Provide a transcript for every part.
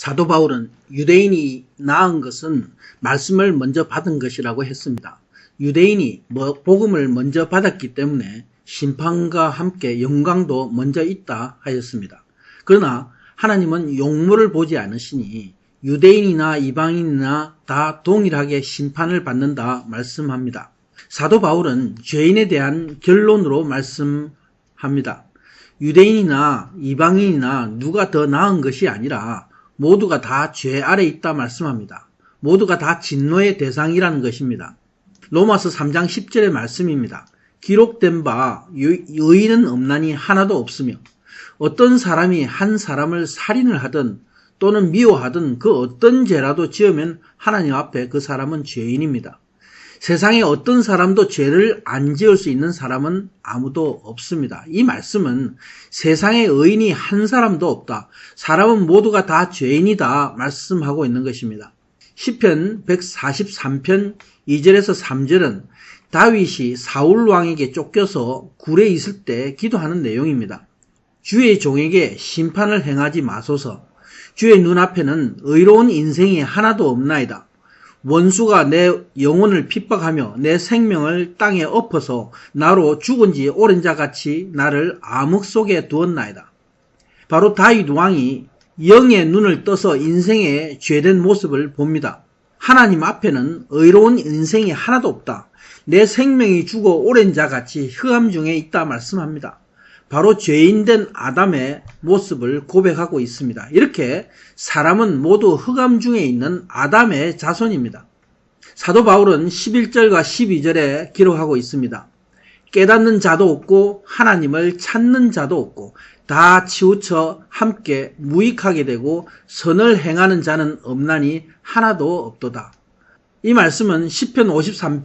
사도 바울은 유대인이 낳은 것은 말씀을 먼저 받은 것이라고 했습니다. 유대인이 뭐 복음을 먼저 받았기 때문에 심판과 함께 영광도 먼저 있다 하였습니다. 그러나 하나님은 용모를 보지 않으시니 유대인이나 이방인이나 다 동일하게 심판을 받는다 말씀합니다. 사도 바울은 죄인에 대한 결론으로 말씀합니다. 유대인이나 이방인이나 누가 더 나은 것이 아니라 모두가 다 죄 아래 있다 말씀합니다. 모두가 다 진노의 대상이라는 것입니다. 로마서 3장 10절의 말씀입니다. 기록된 바 의인은 없나니 하나도 없으며 어떤 사람이 한 사람을 살인을 하든 또는 미워하든 그 어떤 죄라도 지으면 하나님 앞에 그 사람은 죄인입니다. 세상에 어떤 사람도 죄를 안 지을 수 있는 사람은 아무도 없습니다. 이 말씀은 세상에 의인이 한 사람도 없다. 사람은 모두가 다 죄인이다. 말씀하고 있는 것입니다. 10편 143편 2절에서 3절은 다윗이 사울 왕에게 쫓겨서 굴에 있을 때 기도하는 내용입니다. 주의 종에게 심판을 행하지 마소서. 주의 눈앞에는 의로운 인생이 하나도 없나이다. 원수가 내 영혼을 핍박하며 내 생명을 땅에 엎어서 나로 죽은 지 오랜 자 같이 나를 암흑 속에 두었나이다. 바로 다윗 왕이 영의 눈을 떠서 인생의 죄된 모습을 봅니다. 하나님 앞에는 의로운 인생이 하나도 없다. 내 생명이 죽어 오랜 자 같이 흑암 중에 있다 말씀합니다. 바로 죄인된 아담의 모습을 고백하고 있습니다. 이렇게 사람은 모두 흑암 중에 있는 아담의 자손입니다. 사도 바울은 11절과 12절에 기록하고 있습니다. 깨닫는 자도 없고 하나님을 찾는 자도 없고 다 치우쳐 함께 무익하게 되고 선을 행하는 자는 없나니 하나도 없도다. 이 말씀은 10편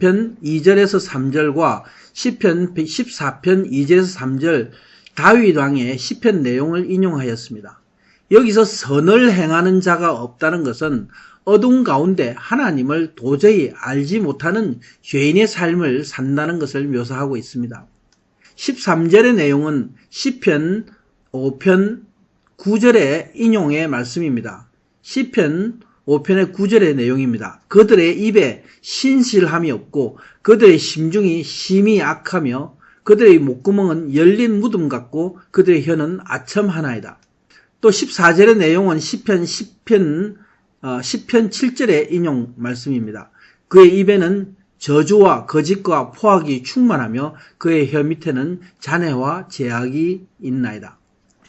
53편 2절에서 3절과 10편 14편 2절에서 3절 다윗 왕의 시편 내용을 인용하였습니다. 여기서 선을 행하는 자가 없다는 것은 어둠 가운데 하나님을 도저히 알지 못하는 죄인의 삶을 산다는 것을 묘사하고 있습니다. 13절의 내용은 시편 5편 9절의 인용의 말씀입니다. 시편 5편의 9절의 내용입니다. 그들의 입에 신실함이 없고 그들의 심중이 심히 악하며 그들의 목구멍은 열린 무덤 같고 그들의 혀는 아첨 하나이다. 또 14절의 내용은 10편 10편 어, 10편 7절의 인용 말씀입니다. 그의 입에는 저주와 거짓과 포악이 충만하며 그의 혀 밑에는 잔해와 제약이 있나이다.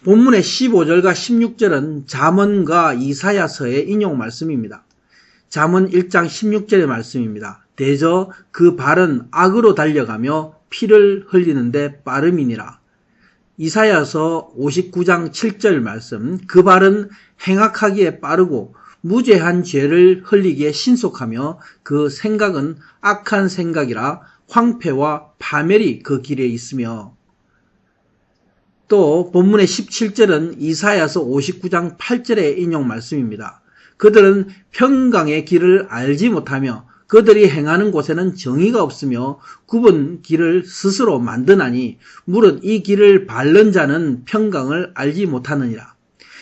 본문의 15절과 16절은 잠언과 이사야서의 인용 말씀입니다. 잠언 1장 16절의 말씀입니다. 대저 그 발은 악으로 달려가며 피를 흘리는데 빠름이니라. 이사야서 59장 7절 말씀 그 발은 행악하기에 빠르고 무죄한 죄를 흘리기에 신속하며 그 생각은 악한 생각이라 황폐와 파멸이 그 길에 있으며 또 본문의 17절은 이사야서 59장 8절의 인용 말씀입니다. 그들은 평강의 길을 알지 못하며 그들이 행하는 곳에는 정의가 없으며 굽은 길을 스스로 만드나니 무릇 이 길을 밟는 자는 평강을 알지 못하느니라.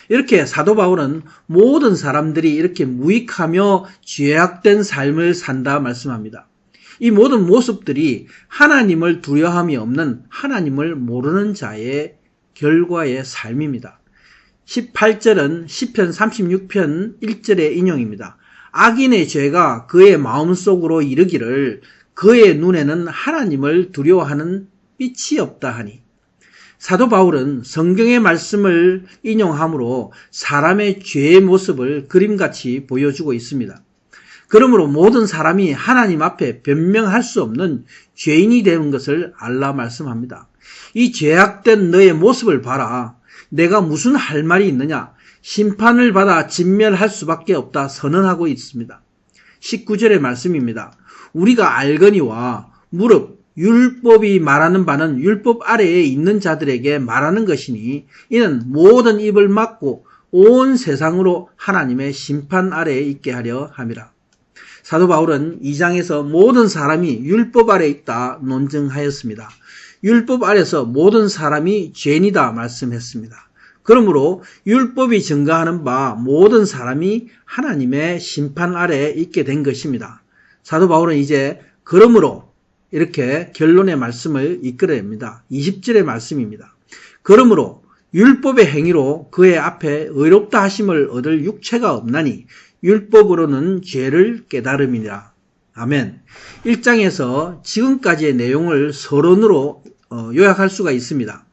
이렇게 사도 바울은 모든 사람들이 이렇게 무익하며 죄악된 삶을 산다 말씀합니다. 이 모든 모습들이 하나님을 두려함이 없는 하나님을 모르는 자의 결과의 삶입니다. 18절은 10편 36편 1절의 인용입니다. 악인의 죄가 그의 마음속으로 이르기를 그의 눈에는 하나님을 두려워하는 빛이 없다 하니 사도 바울은 성경의 말씀을 인용함으로 사람의 죄의 모습을 그림같이 보여주고 있습니다. 그러므로 모든 사람이 하나님 앞에 변명할 수 없는 죄인이 되는 것을 알라 말씀합니다. 이 죄악된 너의 모습을 봐라. 내가 무슨 할 말이 있느냐? 심판을 받아 진멸할 수밖에 없다 선언하고 있습니다. 19절의 말씀입니다. 우리가 알거니와 무릎 율법이 말하는 바는 율법 아래에 있는 자들에게 말하는 것이니 이는 모든 입을 막고 온 세상으로 하나님의 심판 아래에 있게 하려 함이라. 사도 바울은 2장에서 모든 사람이 율법 아래 에 있다 논증하였습니다. 율법 아래서 모든 사람이 죄인이다 말씀했습니다. 그러므로 율법이 증가하는 바 모든 사람이 하나님의 심판 아래 있게 된 것입니다. 사도 바울은 이제 그러므로 이렇게 결론의 말씀을 이끌어냅니다. 20절의 말씀입니다. 그러므로 율법의 행위로 그의 앞에 의롭다 하심을 얻을 육체가 없나니 율법으로는 죄를 깨달음이니라. 아멘. 1장에서 지금까지의 내용을 서론으로 어, 요약할 수가 있습니다.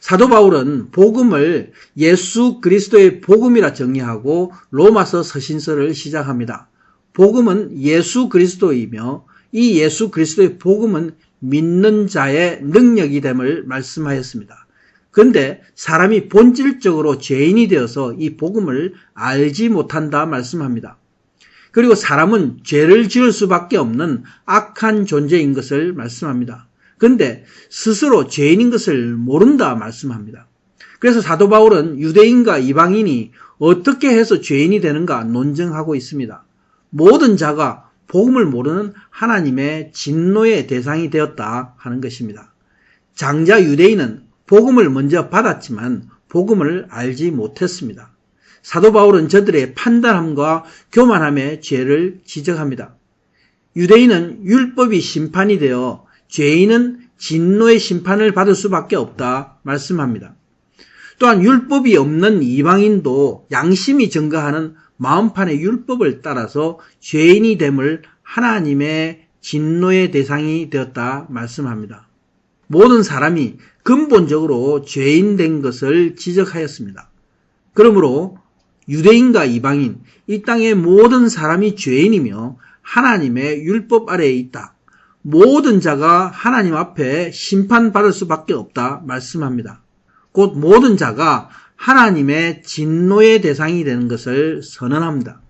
사도 바울은 복음을 예수 그리스도의 복음이라 정의하고 로마서 서신서를 시작합니다. 복음은 예수 그리스도이며 이 예수 그리스도의 복음은 믿는 자의 능력이 됨을 말씀하였습니다. 그런데 사람이 본질적으로 죄인이 되어서 이 복음을 알지 못한다 말씀합니다. 그리고 사람은 죄를 지을 수밖에 없는 악한 존재인 것을 말씀합니다. 그런데 스스로 죄인인 것을 모른다 말씀합니다. 그래서 사도 바울은 유대인과 이방인이 어떻게 해서 죄인이 되는가 논증하고 있습니다. 모든 자가 복음을 모르는 하나님의 진노의 대상이 되었다 하는 것입니다. 장자 유대인은 복음을 먼저 받았지만 복음을 알지 못했습니다. 사도 바울은 저들의 판단함과 교만함의 죄를 지적합니다. 유대인은 율법이 심판이 되어 죄인은 진노의 심판을 받을 수밖에 없다 말씀합니다. 또한 율법이 없는 이방인도 양심이 증가하는 마음판의 율법을 따라서 죄인이 됨을 하나님의 진노의 대상이 되었다 말씀합니다. 모든 사람이 근본적으로 죄인 된 것을 지적하였습니다. 그러므로 유대인과 이방인, 이 땅의 모든 사람이 죄인이며 하나님의 율법 아래에 있다. 모든 자가 하나님 앞에 심판받을 수밖에 없다 말씀합니다. 곧 모든 자가 하나님의 진노의 대상이 되는 것을 선언합니다.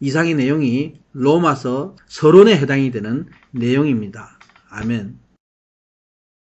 이상의 내용이 로마서 서론에 해당이 되는 내용입니다. 아멘.